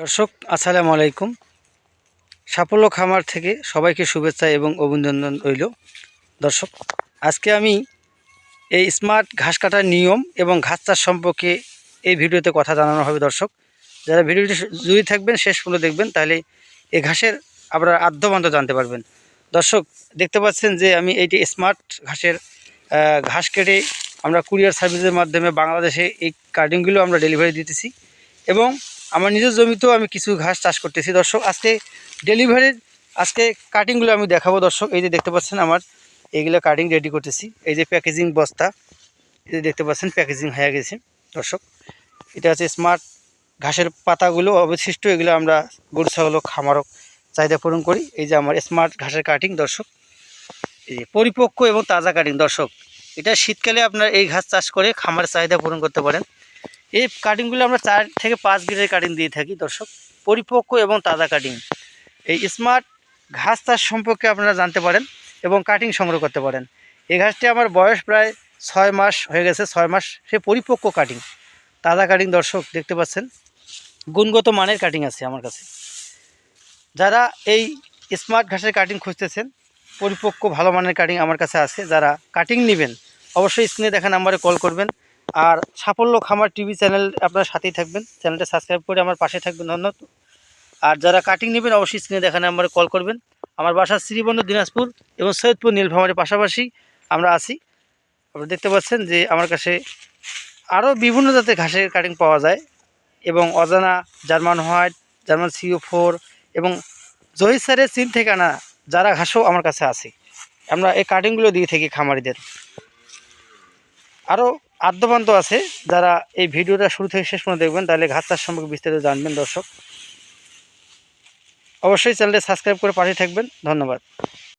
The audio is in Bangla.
দর্শক, আসসালামু আলাইকুম। সাফল্য খামার থেকে সবাইকে শুভেচ্ছা এবং অভিনন্দন রইল। দর্শক, আজকে আমি এই স্মার্ট ঘাস কাটার নিয়ম এবং ঘাস চাষ সম্পর্কে এই ভিডিওতে কথা জানানো হবে দর্শক। যারা ভিডিওটি জুড়ে থাকবেন, শেষ পর্যন্ত দেখবেন, তাহলে এই ঘাসের আপনারা আদ্যবান্ত জানতে পারবেন। দর্শক, দেখতে পাচ্ছেন যে আমি এইটি স্মার্ট ঘাসের ঘাস কেটে আমরা কুরিয়ার সার্ভিসের মাধ্যমে বাংলাদেশে এই কার্ডিংগুলো আমরা ডেলিভারি দিতেছি এবং আমার নিজের জমিতেও আমি কিছু ঘাস চাষ করতেছি। দর্শক, আজকে ডেলিভারির আজকে কাটিংগুলো আমি দেখাবো দর্শক। এই যে দেখতে পাচ্ছেন আমার, এইগুলো কাটিং রেডি করতেছি। এই যে প্যাকেজিং বস্তা, এই যে দেখতে পাচ্ছেন প্যাকেজিং হয়ে গেছে। দর্শক, এটা হচ্ছে স্মার্ট ঘাসের পাতাগুলো অবশিষ্ট। এগুলো আমরা গরু, ছাগল খামারক চাহিদা পূরণ করি। এই যে আমার স্মার্ট ঘাসের কাটিং দর্শক। এই যে পরিপক্ক এবং তাজা কাটিং দর্শক। এটা শীতকালে আপনার এই ঘাস চাষ করে খামারের চাহিদা পূরণ করতে পারেন। এই কাটিংগুলো আমরা চার থেকে পাঁচ গ্রেডের কাটিং দিয়ে থাকি, দর্শক। পরিপক্ক এবং তাজা কাটিং এই স্মার্ট ঘাস চাষ সম্পর্কে আপনারা জানতে পারেন এবং কাটিং সংগ্রহ করতে পারেন। এই ঘাসটি আমার বয়স প্রায় ছয় মাস হয়ে গেছে, ছয় মাস সে পরিপক্ক কাটিং তাজা কাটিং দর্শক দেখতে পাচ্ছেন, গুণগত মানের কাটিং আছে আমার কাছে। যারা এই স্মার্ট ঘাসের কাটিং খুঁজতেছেন, পরিপক্ক ভালো মানের কাটিং আমার কাছে আছে। যারা কাটিং নেবেন, অবশ্যই স্ক্রিনে দেখা নাম্বারে কল করবেন। আর সাফল্য খামার টিভি চ্যানেল আপনার সাথেই থাকবেন। চ্যানেলটা সাবস্ক্রাইব করে আমার পাশে থাকবেন, ধন্যবাদ। আর যারা কাটিং নেবেন, অবশ্যই স্ক্রিনে দেখা নাম্বারে কল করবেন। আমার বাসা শ্রীবন্ধ দিনাজপুর এবং সৈয়দপুর নীলফামারির পাশাপাশি আমরা আছি। আপনারা দেখতে পাচ্ছেন যে আমার কাছে আরও বিভিন্ন জাতের ঘাসের কাটিং পাওয়া যায় এবং অজানা জার্মান হোয়াইট, জার্মান সিও ফোর এবং জহির স্যারের চীন থেকে আনা যারা ঘাসও আমার কাছে আছে। আমরা এই কাটিংগুলো দিয়ে থাকি খামারিদের। আরও আদ্যপান্ত আছে। যারা এই ভিডিওটা শুরু থেকে শেষ পর্যন্ত দেখবেন, তাহলে ঘাস সম্পর্কে বিস্তারিত জানবেন দর্শক। অবশ্যই চ্যানেলটি সাবস্ক্রাইব করে পাঠিয়ে থাকবেন। ধন্যবাদ।